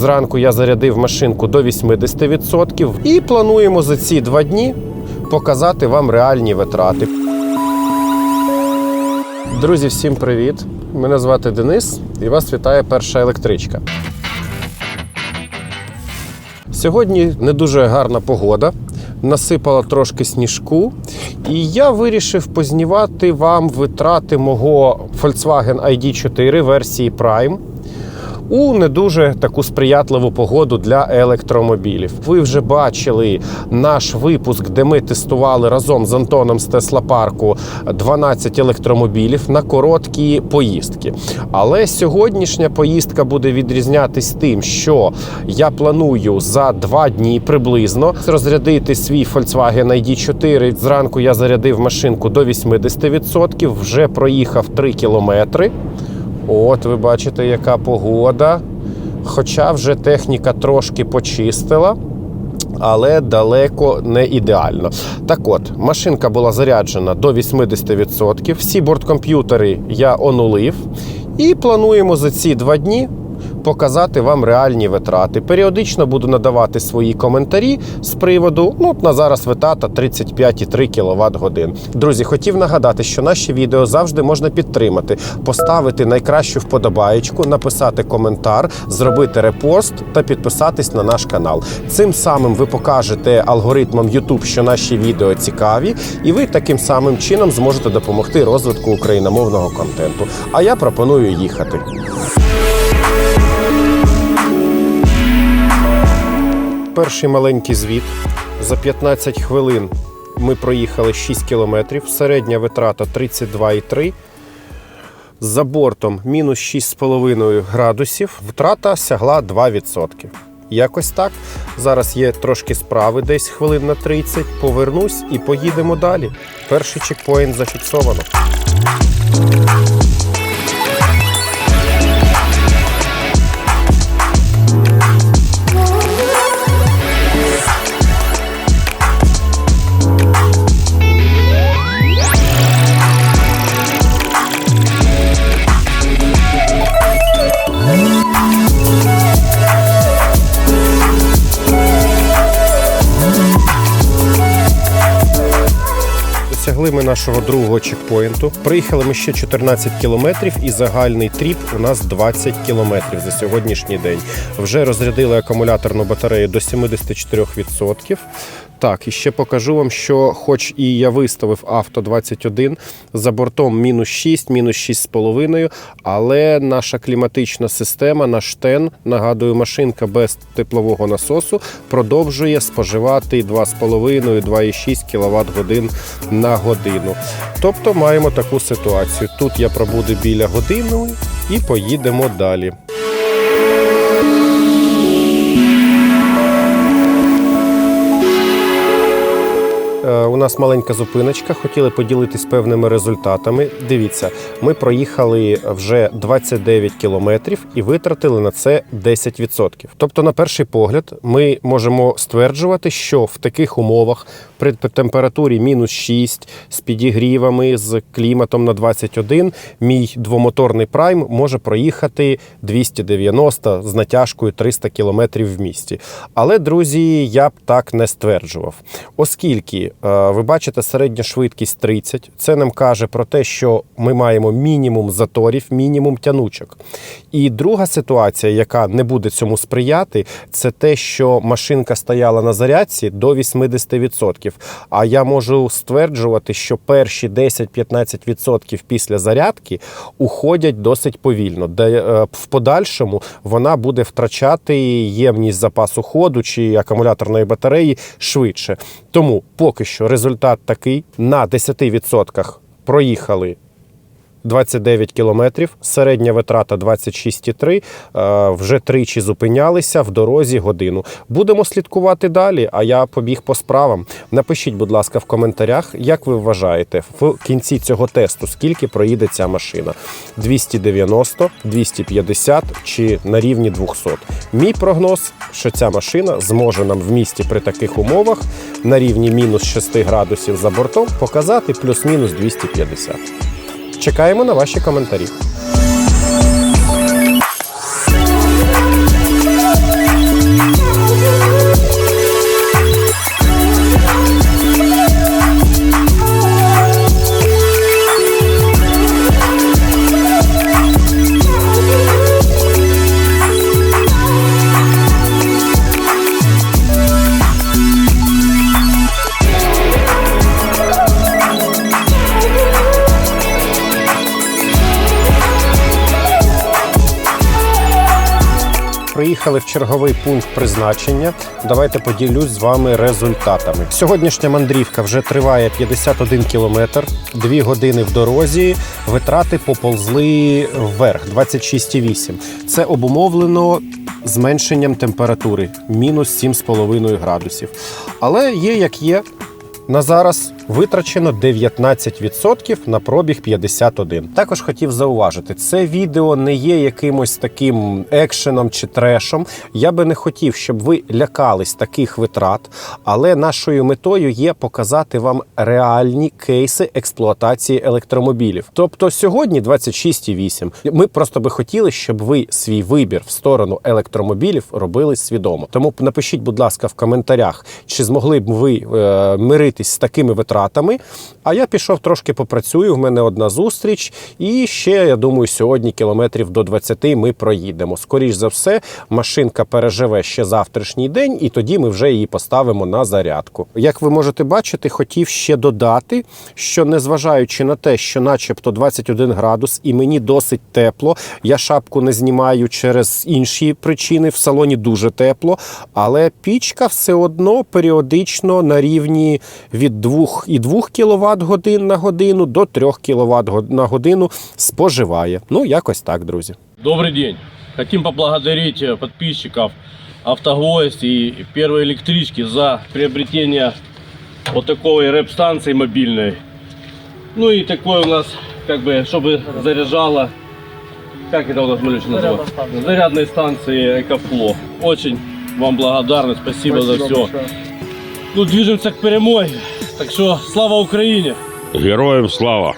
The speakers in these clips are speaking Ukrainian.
Зранку я зарядив машинку до 80% і плануємо за ці два дні показати вам реальні витрати. Друзі, всім привіт! Мене звати Денис і вас вітає перша електричка. Сьогодні не дуже гарна погода. Насипала трошки сніжку, і я вирішив познімати вам витрати мого Volkswagen ID4 версії Prime у не дуже таку сприятливу погоду для електромобілів. Ви вже бачили наш випуск, де ми тестували разом з Антоном з Тесла Парку 12 електромобілів на короткі поїздки. Але сьогоднішня поїздка буде відрізнятись тим, що я планую за два дні приблизно розрядити свій Volkswagen ID4. Зранку я зарядив машинку до 80%, вже проїхав 3 кілометри. От ви бачите, яка погода. Хоча вже техніка трошки почистила, але далеко не ідеально. Так от, машинка була заряджена до 80%. Всі борткомп'ютери я онулив. І плануємо за ці два дні показати вам реальні витрати. Періодично буду надавати свої коментарі з приводу. Ну, на зараз витрата 35,3 кВт годин. Друзі, хотів нагадати, що наші відео завжди можна підтримати, поставити найкращу вподобаєчку, написати коментар, зробити репост та підписатись на наш канал. Цим самим ви покажете алгоритмам YouTube, що наші відео цікаві, і ви таким самим чином зможете допомогти розвитку україномовного контенту. А я пропоную їхати. Перший маленький звіт. За 15 хвилин ми проїхали 6 кілометрів. Середня витрата 32,3. За бортом мінус 6,5 градусів. Втрата сягла 2%. Якось так. Зараз є трошки справи, десь хвилин на 30. Повернусь і поїдемо далі. Перший чекпоінт зафіксовано. Досягли ми нашого другого чекпоінту. Приїхали ми ще 14 кілометрів, і загальний тріп у нас 20 кілометрів за сьогоднішній день. Вже розрядили акумуляторну батарею до 74%. Так, і ще покажу вам, що, хоч і я виставив авто 21, за бортом мінус 6, мінус 6,5, але наша кліматична система, наш тен, нагадую, машинка без теплового насосу, продовжує споживати 2,5-2,6 кВт годин на годину. Тобто маємо таку ситуацію. Тут я пробуду біля години і поїдемо далі. У нас маленька зупиночка. Хотіли поділитись певними результатами. Дивіться, ми проїхали вже 29 кілометрів і витратили на це 10%. Тобто, на перший погляд, ми можемо стверджувати, що в таких умовах при температурі мінус 6 з підігрівами, з кліматом на 21, мій двомоторний прайм може проїхати 290 з натяжкою 300 кілометрів в місті. Але, друзі, я б так не стверджував, оскільки е, ви бачите середня швидкість 30, це нам каже про те, що ми маємо мінімум заторів, мінімум тянучок. І друга ситуація, яка не буде цьому сприяти, це те, що машинка стояла на зарядці до 80%. А я можу стверджувати, що перші 10-15% після зарядки уходять досить повільно, де е, в подальшому вона буде втрачати ємність запасу ходу чи акумуляторної батареї швидше. Тому поки що результат такий: на 10% проїхали 29 кілометрів, середня витрата 26,3. Е, Вже тричі зупинялися в дорозі годину. Будемо слідкувати далі. А я побіг по справам. Напишіть, будь ласка, в коментарях, як ви вважаєте, в кінці цього тесту скільки проїде ця машина: 290, 250 чи на рівні 200. Мій прогноз, що ця машина зможе нам в місті при таких умовах на рівні мінус 6 градусів за бортом показати плюс-мінус 250. Чекаємо на ваші коментарі. Приїхали в черговий пункт призначення. Давайте поділюсь з вами результатами. Сьогоднішня мандрівка вже триває 51 кілометр, 2 години в дорозі. Витрати поползли вверх 26,8. Це обумовлено зменшенням температури мінус 7,5 градусів. Але є як є. На зараз витрачено 19% на пробіг 51. Також хотів зауважити, це відео не є якимось таким екшеном чи трешом. Я би не хотів, щоб ви лякались таких витрат, але нашою метою є показати вам реальні кейси експлуатації електромобілів. Тобто сьогодні 26,8. Ми просто би хотіли, щоб ви свій вибір в сторону електромобілів робили свідомо. Тому напишіть, будь ласка, в коментарях, чи змогли б ви е, миритись з такими витратами. А я пішов трошки попрацюю. В мене одна зустріч, і ще я думаю, сьогодні кілометрів до 20 ми проїдемо. Скоріш за все, машинка переживе ще завтрашній день, і тоді ми вже її поставимо на зарядку. Як ви можете бачити, хотів ще додати, що незважаючи на те, що, начебто, 21 градус, і мені досить тепло. Я шапку не знімаю через інші причини. В салоні дуже тепло, але пічка все одно періодично на рівні від 2,2 кВт годин на годину до 3 кВт на годину споживає. Ну, якось так, друзі. Добрый день. Хотим поблагодарить э, подписчиков Автогвоздь и первой электрички за приобретение вот такой рэп-станции мобильной. Ну и такой у нас, как бы, чтобы заряжала, как это у нас, Малюш, называется? Зарядной станции Экофло. Очень вам благодарны, спасибо, за все. Ну, движемся к перемоге. Так що слава Україні! Героям слава!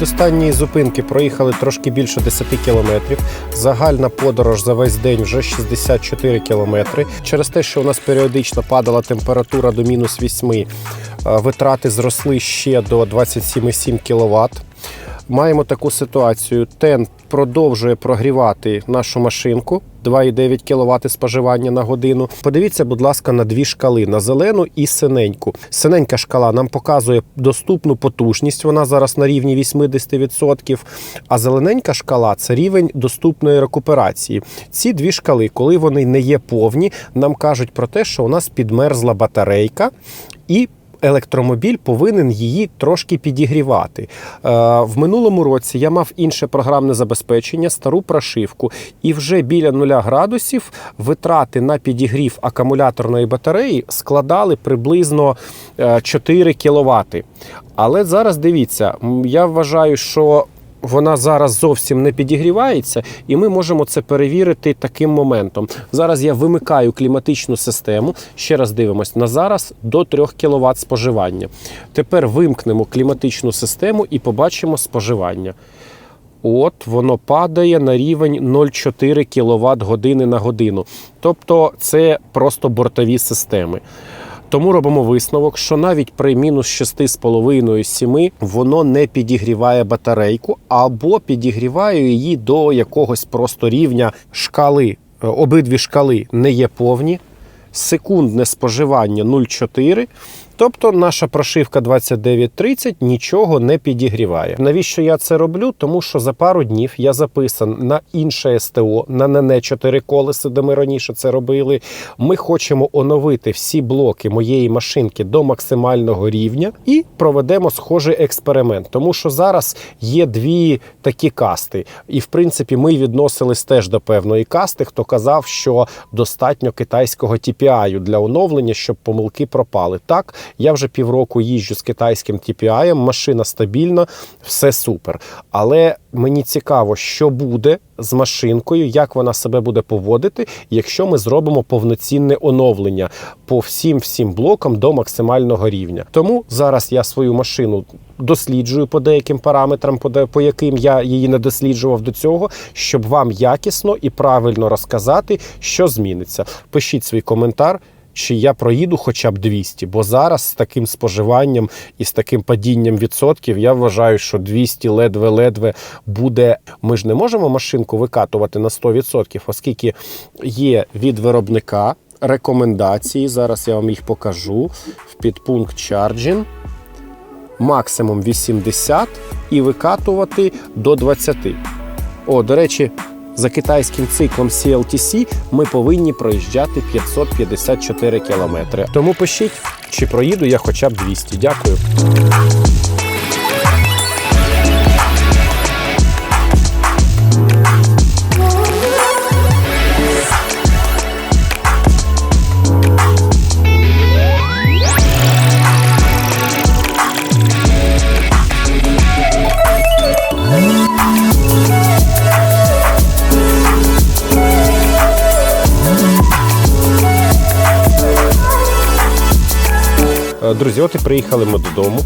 Від зупинки проїхали трошки більше 10 кілометрів. Загальна подорож за весь день вже 64 кілометри. Через те, що у нас періодично падала температура до мінус 8, е, витрати зросли ще до 27,7 кВт. Маємо таку ситуацію. Тен продовжує прогрівати нашу машинку. 2,9 кВт споживання на годину. Подивіться, будь ласка, на дві шкали: на зелену і синеньку. Синенька шкала нам показує доступну потужність. Вона зараз на рівні 80%. А зелененька шкала це рівень доступної рекуперації. Ці дві шкали, коли вони не є повні, нам кажуть про те, що у нас підмерзла батарейка і електромобіль повинен її трошки підігрівати. Е, В минулому році я мав інше програмне забезпечення, стару прошивку, і вже біля нуля градусів витрати на підігрів акумуляторної батареї складали приблизно е, 4 кВт. Але зараз дивіться, я вважаю, що вона зараз зовсім не підігрівається, і ми можемо це перевірити таким моментом. Зараз я вимикаю кліматичну систему. Ще раз дивимось на зараз до 3 кВт споживання. Тепер вимкнемо кліматичну систему і побачимо споживання. От воно падає на рівень 0,4 кВт години на годину. Тобто це просто бортові системи. Тому робимо висновок, що навіть при мінус 6,5-7 воно не підігріває батарейку або підігріває її до якогось просто рівня шкали. Е, Обидві шкали не є повні. Секундне споживання 0,4. Тобто наша прошивка 2930 нічого не підігріває. Навіщо я це роблю? Тому що за пару днів я записан на інше СТО, на НН 4 колеси, де ми раніше це робили. Ми хочемо оновити всі блоки моєї машинки до максимального рівня і проведемо схожий експеримент. Тому що зараз є дві такі касти. І в принципі ми відносились теж до певної касти, хто казав, що достатньо китайського TPI для оновлення, щоб помилки пропали. Так, я вже півроку їжджу з китайським TPI, машина стабільна, все супер. Але мені цікаво, що буде з машинкою, як вона себе буде поводити, якщо ми зробимо повноцінне оновлення по всім всім блокам до максимального рівня. Тому зараз я свою машину досліджую по деяким параметрам, по, яким я її не досліджував до цього, щоб вам якісно і правильно розказати, що зміниться. Пишіть свій коментар. Чи я проїду хоча б 200, бо зараз з таким споживанням і з таким падінням відсотків я вважаю, що 200 ледве-ледве буде. Ми ж не можемо машинку викатувати на 100%, оскільки є від виробника рекомендації. Зараз я вам їх покажу. В підпункт Charging. Максимум 80 і викатувати до 20. О, до речі, за китайським циклом CLTC ми повинні проїжджати 554 кілометри. Тому пишіть, чи проїду я хоча б 200. Дякую. Друзі, от і приїхали ми додому.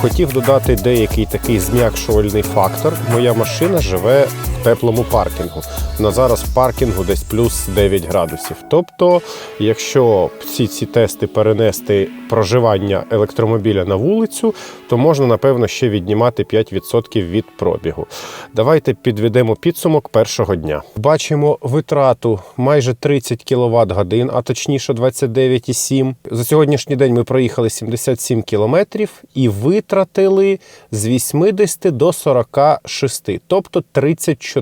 Хотів додати деякий такий зм'якшувальний фактор. Моя машина живе теплому паркінгу. На зараз в паркінгу десь плюс 9 градусів. Тобто, якщо всі ці тести перенести проживання електромобіля на вулицю, то можна, напевно, ще віднімати 5% від пробігу. Давайте підведемо підсумок першого дня. Бачимо витрату майже 30 кВт годин, а точніше 29,7. За сьогоднішній день ми проїхали 77 кілометрів і витратили з 80 до 46, тобто 34%.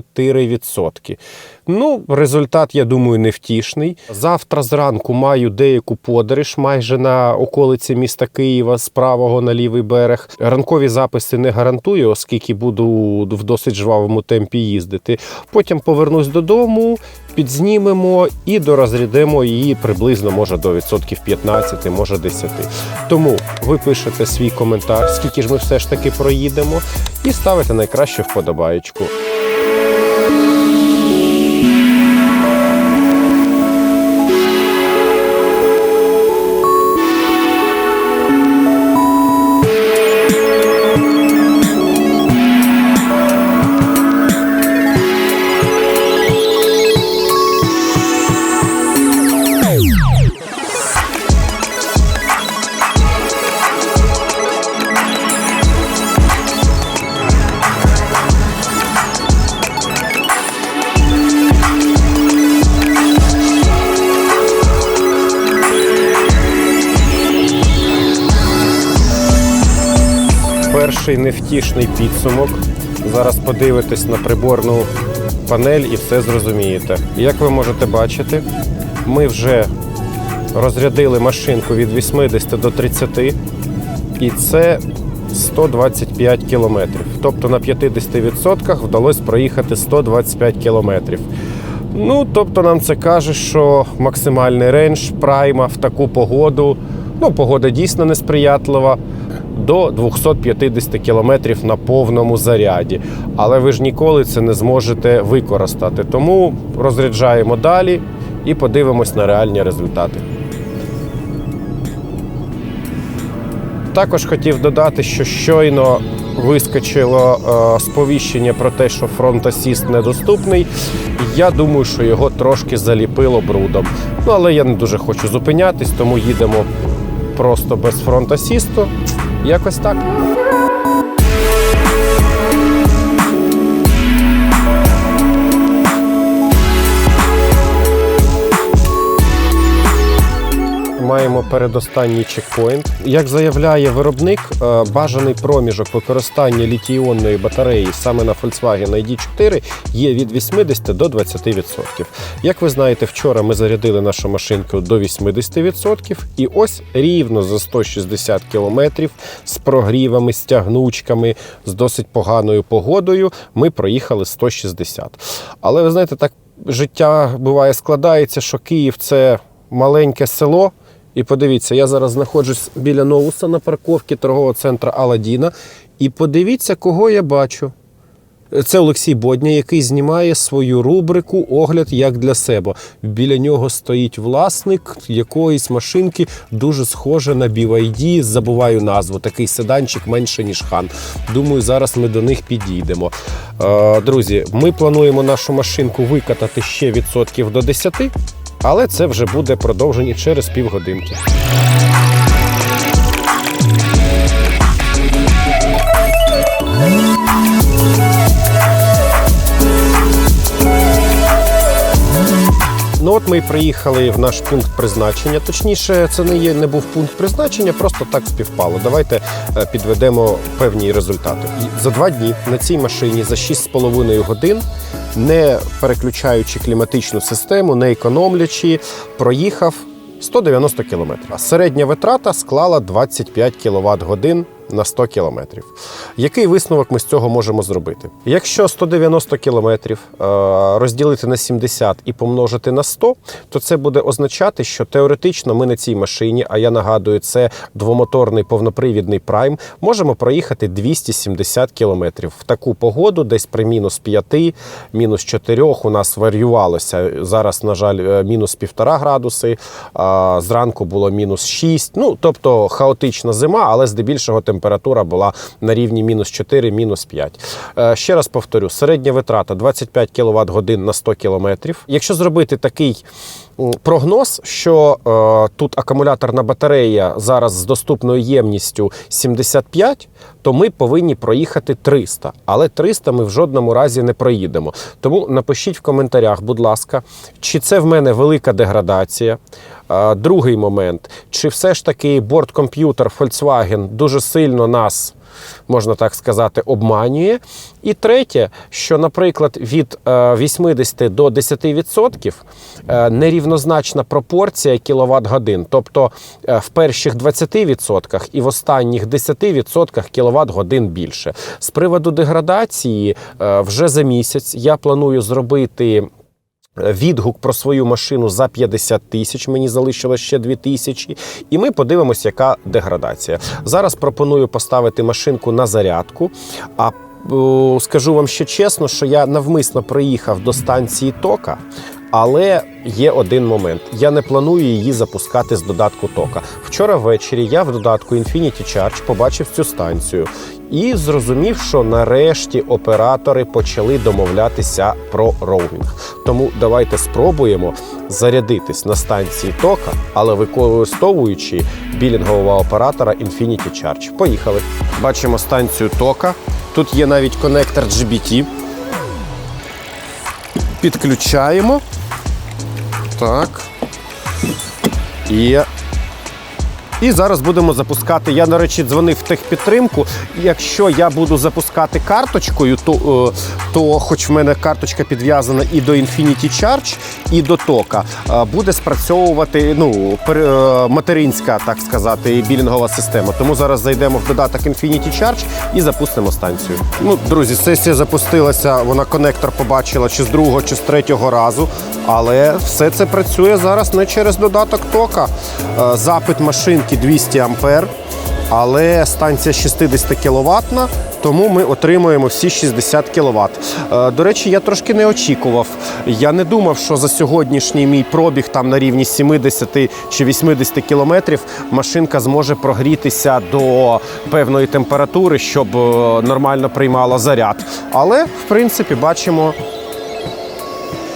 Ну, результат, я думаю, невтішний. Завтра зранку маю деяку подорож майже на околиці міста Києва з правого на лівий берег. Ранкові записи не гарантую, оскільки буду в досить жвавому темпі їздити. Потім повернусь додому, підзнімемо і дорозрядимо її приблизно може до відсотків 15, може 10. Тому ви пишете свій коментар, скільки ж ми все ж таки проїдемо, і ставите найкращу вподобаєчку. Перший невтішний підсумок. Зараз подивитесь на приборну панель і все зрозумієте. Як ви можете бачити, ми вже розрядили машинку від 80 до 30, і це 125 кілометрів. Тобто на 50% вдалося проїхати 125 кілометрів. Ну, тобто нам це каже, що максимальний рейндж прайма в таку погоду. Ну, погода дійсно несприятлива. До 250 кілометрів на повному заряді. Але ви ж ніколи це не зможете використати. Тому розряджаємо далі і подивимось на реальні результати. Також хотів додати, що щойно вискочило е, сповіщення про те, що фронт асіст недоступний. Я думаю, що його трошки заліпило брудом. Ну але я не дуже хочу зупинятись, тому їдемо просто без фронт асісту. Якось так. Маємо передостанній чекпоінт. Як заявляє виробник, е, бажаний проміжок використання літій-іонної батареї саме на Volkswagen ID4 є від 80 до 20%. Як ви знаєте, вчора ми зарядили нашу машинку до 80%, і ось рівно за 160 кілометрів з прогрівами, з тягнучками, з досить поганою погодою ми проїхали 160. Але ви знаєте, так життя буває складається, що Київ це маленьке село. І подивіться, я зараз знаходжусь біля Новуса на парковці торгового центру Аладдіна. І подивіться, кого я бачу. Це Олексій Бодня, який знімає свою рубрику Огляд як для себе. Біля нього стоїть власник якоїсь машинки, дуже схоже на BYD, забуваю назву. Такий седанчик менше, ніж хан. Думаю, зараз ми до них підійдемо. Е, Друзі, ми плануємо нашу машинку викатати ще відсотків до 10, але це вже буде продовжені через півгодинки. Ну от ми приїхали в наш пункт призначення. Точніше, це не є не був пункт призначення, просто так співпало. Давайте е, підведемо певні результати. За два дні на цій машині за 6,5 годин, не переключаючи кліматичну систему, не економлячи, проїхав 190 км. Середня витрата склала 25 кВт годин на 100 км. Який висновок ми з цього можемо зробити? Якщо 190 км розділити на 70 і помножити на 100, то це буде означати, що теоретично ми на цій машині, а я нагадую, це двомоторний повнопривідний прайм, можемо проїхати 270 км. В таку погоду, десь при мінус 5, мінус 4 у нас варіювалося. Зараз, на жаль, е, мінус 1,5 градуси, зранку було мінус 6. Ну, тобто хаотична зима, але здебільшого температура була на рівні мінус 4, мінус 5. Е, Ще раз повторю: середня витрата 25 кВт годин на 100 км. Якщо зробити такий прогноз, що е, тут акумуляторна батарея зараз з доступною ємністю 75, то ми повинні проїхати 300. Але 300 ми в жодному разі не проїдемо. Тому напишіть в коментарях, будь ласка, чи це в мене велика деградація. Е, Другий момент, чи все ж таки борткомп'ютер Volkswagen дуже сильно нас, можна так сказати, обманює. І третє, що, наприклад, від е, 80 до 10% е, нерівнозначна пропорція кіловат годин. Тобто е, в перших 20% і в останніх 10% кіловат годин більше. З приводу деградації, е, вже за місяць я планую зробити. Відгук про свою машину за 50 тисяч. Мені залишилось ще 2 тисячі. І ми подивимося, яка деградація. Зараз пропоную поставити машинку на зарядку. А скажу вам ще чесно, що я навмисно приїхав до станції тока. Але є один момент: я не планую її запускати з додатку тока. Вчора ввечері я в додатку Infinity Charge побачив цю станцію і зрозумів, що нарешті оператори почали домовлятися про роумінг. Тому давайте спробуємо зарядитись на станції тока, але використовуючи білінгового оператора Infinity Charge. Поїхали. Бачимо станцію тока. Тут є навіть конектор GBT. Підключаємо. Так. Є. І зараз будемо запускати. Я, до речі, дзвонив в техпідтримку. Якщо я буду запускати карточкою, то, е, то хоч в мене карточка підв'язана і до Infinity Charge, і до тока, е, буде спрацьовувати ну, е, материнська, так сказати, білінгова система. Тому зараз зайдемо в додаток Infinity Charge і запустимо станцію. Ну, друзі, сесія запустилася. Вона конектор побачила чи з другого, чи з третього разу. Але все це працює зараз не через додаток тока. Е, Запит машинки 200 ампер, але станція 60 кВт, тому ми отримуємо всі 60 кВт. Е, До речі, я трошки не очікував. Я не думав, що за сьогоднішній мій пробіг там на рівні 70 чи 80 кілометрів машинка зможе прогрітися до певної температури, щоб е, нормально приймала заряд. Але в принципі бачимо.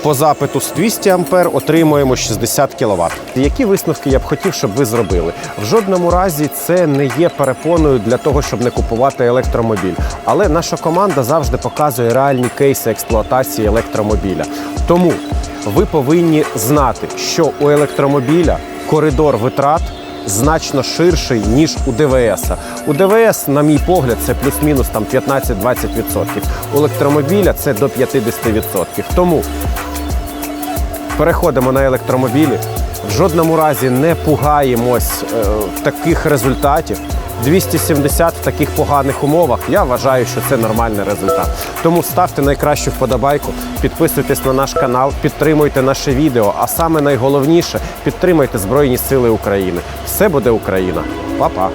По запиту з 200 ампер отримуємо 60 кВт. Які висновки я б хотів, щоб ви зробили? В жодному разі це не є перепоною для того, щоб не купувати електромобіль. Але наша команда завжди показує реальні кейси експлуатації електромобіля. Тому ви повинні знати, що у електромобіля коридор витрат значно ширший, ніж у ДВС. У ДВС, на мій погляд, це плюс-мінус там 15-20%. У електромобіля це до 50%. Тому переходимо на електромобілі. В жодному разі не пугаємось е, таких результатів. 270 в таких поганих умовах. Я вважаю, що це нормальний результат. Тому ставте найкращу вподобайку, підписуйтесь на наш канал, підтримуйте наше відео. А саме найголовніше підтримуйте Збройні Сили України. Все буде Україна. Па-па!